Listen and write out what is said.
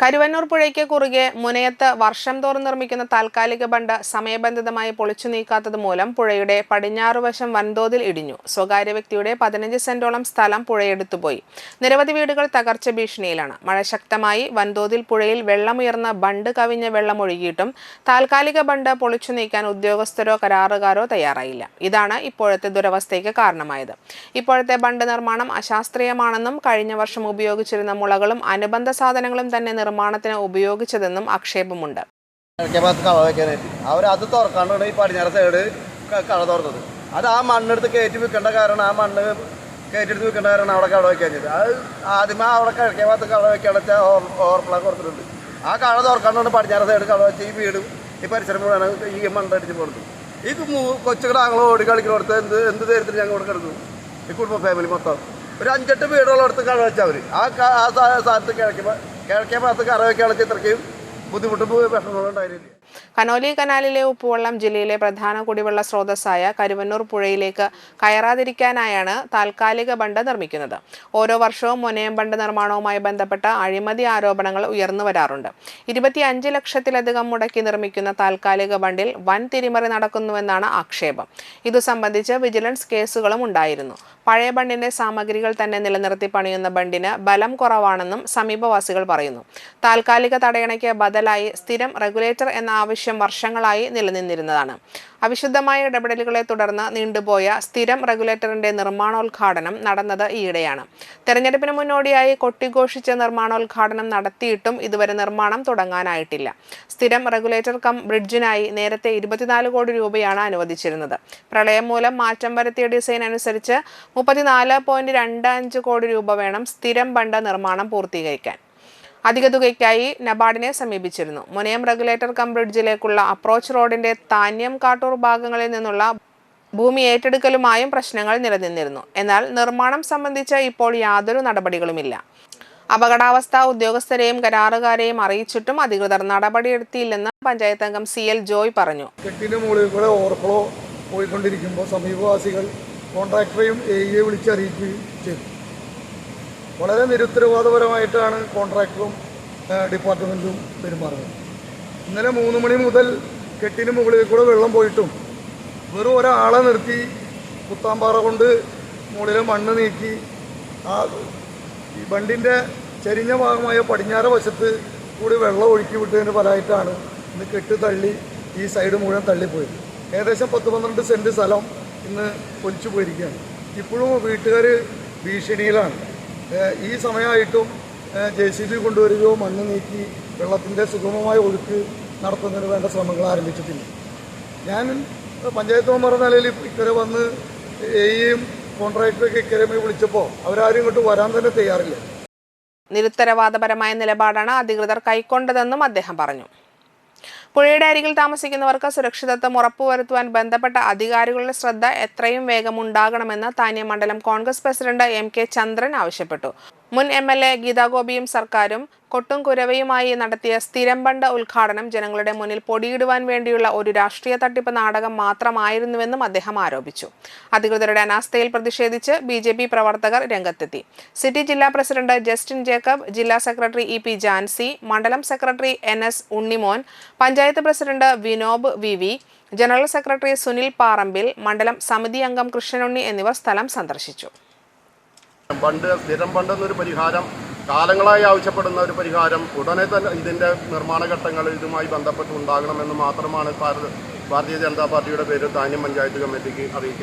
കരുവന്നൂർ പുഴയ്ക്ക് കുറുകെ മുനയത്ത് വർഷം തോറും നിർമ്മിക്കുന്ന താൽക്കാലിക ബണ്ട് സമയബന്ധിതമായി പൊളിച്ചു നീക്കാത്തത് മൂലം പുഴയുടെ പടിഞ്ഞാറുവശം വൻതോതിൽ ഇടിഞ്ഞു. സ്വകാര്യ വ്യക്തിയുടെ പതിനഞ്ച് സെന്റോളം സ്ഥലം പുഴയെടുത്തുപോയി നിരവധി വീടുകൾ തകർച്ച ഭീഷണിയിലാണ്. മഴ ശക്തമായി വൻതോതിൽ പുഴയിൽ വെള്ളമുയർന്ന ബണ്ട് കവിഞ്ഞ വെള്ളം ഒഴുകിയിട്ടും താൽക്കാലിക ബണ്ട് പൊളിച്ചു നീക്കാൻ ഉദ്യോഗസ്ഥരോ കരാറുകാരോ തയ്യാറായില്ല. ഇതാണ് ഇപ്പോഴത്തെ ദുരവസ്ഥയ്ക്ക് കാരണമായത്. ഇപ്പോഴത്തെ ബണ്ട് നിർമ്മാണം അശാസ്ത്രീയമാണെന്നും കഴിഞ്ഞ വർഷം ഉപയോഗിച്ചിരുന്ന മുളകളും അനുബന്ധ സാധനങ്ങളും തന്നെ നിർമ്മാണത്തിന് ഉപയോഗിച്ചതെന്നും ആക്ഷേപമുണ്ട്. അവർ അത് തുറക്കാണ്ടാണ് ഈ പടിഞ്ഞാറ് സൈഡ് കള തുറന്നത്. അത് ആ മണ്ണെടുത്ത് കയറ്റി വെക്കേണ്ട കാരണം ആ മണ്ണ് കയറ്റെടുത്ത് വെക്കേണ്ട കാരണം അവിടെ കള വയ്ക്കാഞ്ഞത് അത് ആദ്യമേ അവിടെ കിഴക്കേ ഭാഗത്ത് കള വെക്കാന്ന് വെച്ചാൽ ഓവർപ്ലാക്ക് കൊടുത്തിട്ടുണ്ട്. ആ കള തുറക്കാണ്ടാണ് പടിഞ്ഞാറ് സൈഡ് കള വെച്ച് ഈ വീടും ഈ പരിസരം മുഴുവൻ ഈ മണ്ണടിച്ച് കൊടുത്തു ഈ കൊച്ചുകട ഞങ്ങൾ ഓടി കളിക്കുന്നിടത്ത് എന്ത് എന്ത് തരത്തിൽ ഞങ്ങൾ ഇവിടെ കിടന്നു ഈ കുടുംബ ഫാമിലി മൊത്തം. ഒരു അഞ്ചെട്ട് വീടുകളെടുത്ത് കള വെച്ചാൽ അവർ ആ സ്ഥലത്ത് കിഴക്കേ ഭാ- കിഴക്കേ ഭാഗത്ത് കള വെക്കാനുള്ള ചിത്രയ്ക്കും ബുദ്ധിമുട്ടും വിഷമങ്ങളും ഉണ്ടായിരുന്നില്ല? കനോലി കനാലിലെ ഉപ്പുവെള്ളം ജില്ലയിലെ പ്രധാന കുടിവെള്ള സ്രോതസ്സായ കരുവന്നൂർ പുഴയിലേക്ക് കയറാതിരിക്കാനായാണ് താൽക്കാലിക ബണ്ട് നിർമ്മിക്കുന്നത്. ഓരോ വർഷവും മുനയം ബണ്ട് നിർമ്മാണവുമായി ബന്ധപ്പെട്ട അഴിമതി ആരോപണങ്ങൾ ഉയർന്നു വരാറുണ്ട്. ഇരുപത്തിയഞ്ച് ലക്ഷത്തിലധികം മുടക്കി നിർമ്മിക്കുന്ന താൽക്കാലിക ബണ്ടിൽ വൻ തിരിമറി നടക്കുന്നുവെന്നാണ് ആക്ഷേപം. ഇതു സംബന്ധിച്ച് വിജിലൻസ് കേസുകളും ഉണ്ടായിരുന്നു. പഴയ ബണ്ടിന്റെ സാമഗ്രികൾ തന്നെ നിലനിർത്തി പണിയുന്ന ബണ്ടിന് ബലം കുറവാണെന്നും സമീപവാസികൾ പറയുന്നു. താൽക്കാലിക തടയണയ്ക്ക് ബദലായി സ്ഥിരം റെഗുലേറ്റർ എന്ന ആവശ്യം വർഷങ്ങളായി നിലനിന്നിരുന്നതാണ്. അവിശുദ്ധമായ ഇടപെടലുകളെ തുടർന്ന് നീണ്ടുപോയ സ്ഥിരം റെഗുലേറ്ററിന്റെ നിർമ്മാണോദ്ഘാടനം നടന്നത് ഈയിടെയാണ്. തെരഞ്ഞെടുപ്പിന് മുന്നോടിയായി കൊട്ടിഘോഷിച്ച നിർമ്മാണോദ്ഘാടനം നടത്തിയിട്ടും ഇതുവരെ നിർമ്മാണം തുടങ്ങാനായിട്ടില്ല. സ്ഥിരം റെഗുലേറ്റർ കം ബ്രിഡ്ജിനായി നേരത്തെ ഇരുപത്തിനാല് കോടി രൂപയാണ് അനുവദിച്ചിരുന്നത്. പ്രളയം മൂലം മാറ്റം വരുത്തിയ ഡിസൈൻ അനുസരിച്ച് മുപ്പത്തിനാല് പോയിന്റ് രണ്ട് അഞ്ച് കോടി രൂപ വേണം സ്ഥിരം ബണ്ട് നിർമ്മാണം പൂർത്തീകരിക്കാൻ. അധിക തുകയ്ക്കായി നബാർഡിനെ സമീപിച്ചിരുന്നു. മുനയം റെഗുലേറ്റർ കം ബ്രിഡ്ജിലേക്കുള്ള അപ്രോച്ച് റോഡിന്റെ താന്യം കാട്ടൂർ ഭാഗങ്ങളിൽ നിന്നുള്ള ഭൂമി ഏറ്റെടുക്കലുമായും പ്രശ്നങ്ങൾ നിലനിന്നിരുന്നു. എന്നാൽ നിർമ്മാണം സംബന്ധിച്ച ഇപ്പോൾ യാതൊരു നടപടികളുമില്ല. അപകടാവസ്ഥ ഉദ്യോഗസ്ഥരെയും കരാറുകാരെയും അറിയിച്ചിട്ടും അധികൃതർ നടപടിയെടുത്തിയില്ലെന്ന് പഞ്ചായത്ത് അംഗം സി എൽ ജോയ് പറഞ്ഞു. കെട്ടിന്റെ മുകളിൽ കൂടെ ഓവർഫ്ലോ പോയിക്കൊണ്ടിരിക്കുമ്പോൾ സമീപവാസികൾ കോൺട്രാക്ടറെയും എ വിളിച്ച് വിളിച്ചറിയിക്കുകയും ചെയ്തു. വളരെ നിരുത്തരവാദപരമായിട്ടാണ് കോൺട്രാക്ടറും ഡിപ്പാർട്ട്മെന്റും പെരുമാറുന്നത്. ഇന്നലെ മൂന്ന് മണി മുതൽ കെട്ടിന് മുകളിൽ കൂടെ വെള്ളം പോയിട്ടും വെറും ഒരാളെ നിർത്തി കുത്താമ്പാറ കൊണ്ട് മുകളിലെ മണ്ണ് നീക്കി ആ ഈ ബണ്ടിന്റെ ചെരിഞ്ഞ ഭാഗമായ പടിഞ്ഞാറ വശത്ത് കൂടി വെള്ളം ഒഴുക്കി വിട്ടതിന് ഫലമായിട്ടാണ് ഇന്ന് കെട്ട് തള്ളി ഈ സൈഡ് മുഴുവൻ തള്ളിപ്പോയത്. ഏകദേശം പത്ത് പന്ത്രണ്ട് സെന്റ് സ്ഥലം ഇന്ന് പൊലിച്ചു പോയിരിക്കുകയാണ് ഇപ്പോഴും വീട്ടുകാർ ഭീഷണിയിലാണ്. ഈ സമയമായിട്ടും ജെ സി ബി കൊണ്ടുവരികയോ മണ്ണ് നീക്കി വെള്ളത്തിന്റെ സുഗമമായ ഒഴുക്ക് നടത്തുന്നതിന് വേണ്ട ശ്രമങ്ങൾ ആരംഭിച്ചിട്ടില്ല. ഞാൻ പഞ്ചായത്ത് മെമ്പർ നിലയിൽ ഇക്കരെ വന്ന് എയും കോൺട്രാക്ടറൊക്കെ ഇക്കരെ വിളിച്ചപ്പോൾ അവരാരും ഇങ്ങോട്ട് വരാൻ തന്നെ തയ്യാറില്ല. നിരുത്തരവാദപരമായ നിലപാടാണ് അധികൃതർ കൈക്കൊണ്ടതെന്നും അദ്ദേഹം പറഞ്ഞു. പുഴയുടെ അരികിൽ താമസിക്കുന്നവർക്ക് സുരക്ഷിതത്വം ഉറപ്പുവരുത്തുവാൻ ബന്ധപ്പെട്ട അധികാരികളുടെ ശ്രദ്ധ എത്രയും വേഗം ഉണ്ടാകണമെന്ന് താന്യ മണ്ഡലം Congress president M K Chandran ആവശ്യപ്പെട്ടു. മുൻ എം എൽ എ ഗീതാഗോപിയും സർക്കാരും കൊട്ടും കുരവയുമായി നടത്തിയ സ്ഥിരം ബണ്ട് ഉദ്ഘാടനം ജനങ്ങളുടെ മുന്നിൽ പൊടിയിടുവാൻ വേണ്ടിയുള്ള ഒരു രാഷ്ട്രീയ തട്ടിപ്പ് നാടകം മാത്രമായിരുന്നുവെന്നും അദ്ദേഹം ആരോപിച്ചു. അധികൃതരുടെ അനാസ്ഥയിൽ പ്രതിഷേധിച്ച് ബി ജെ പി പ്രവർത്തകർ രംഗത്തെത്തി. സിറ്റി ജില്ലാ പ്രസിഡന്റ് ജസ്റ്റിൻ ജേക്കബ് ജില്ലാ സെക്രട്ടറി ഇ പി ജാൻസി മണ്ഡലം secretary N S Unnimon panchayat president Vinob V V general secretary Sunil Parambil മണ്ഡലം സമിതി അംഗം കൃഷ്ണനുണ്ണി എന്നിവർ സ്ഥലം സന്ദർശിച്ചു. പണ്ട് സ്ഥിരം പണ്ടെന്നൊരു പരിഹാരം കാലങ്ങളായി ആവശ്യപ്പെടുന്ന ഒരു പരിഹാരം ഉടനെ തന്നെ ഇതിന്റെ നിർമ്മാണ ഘട്ടങ്ങൾ ഇതുമായി ബന്ധപ്പെട്ട് ഉണ്ടാകണമെന്ന് മാത്രമാണ് ഭാരത- ഭാരതീയ ജനതാ പാർട്ടിയുടെ പേര് താന്യം പഞ്ചായത്ത് കമ്മിറ്റിക്ക് അറിയിക്കുക.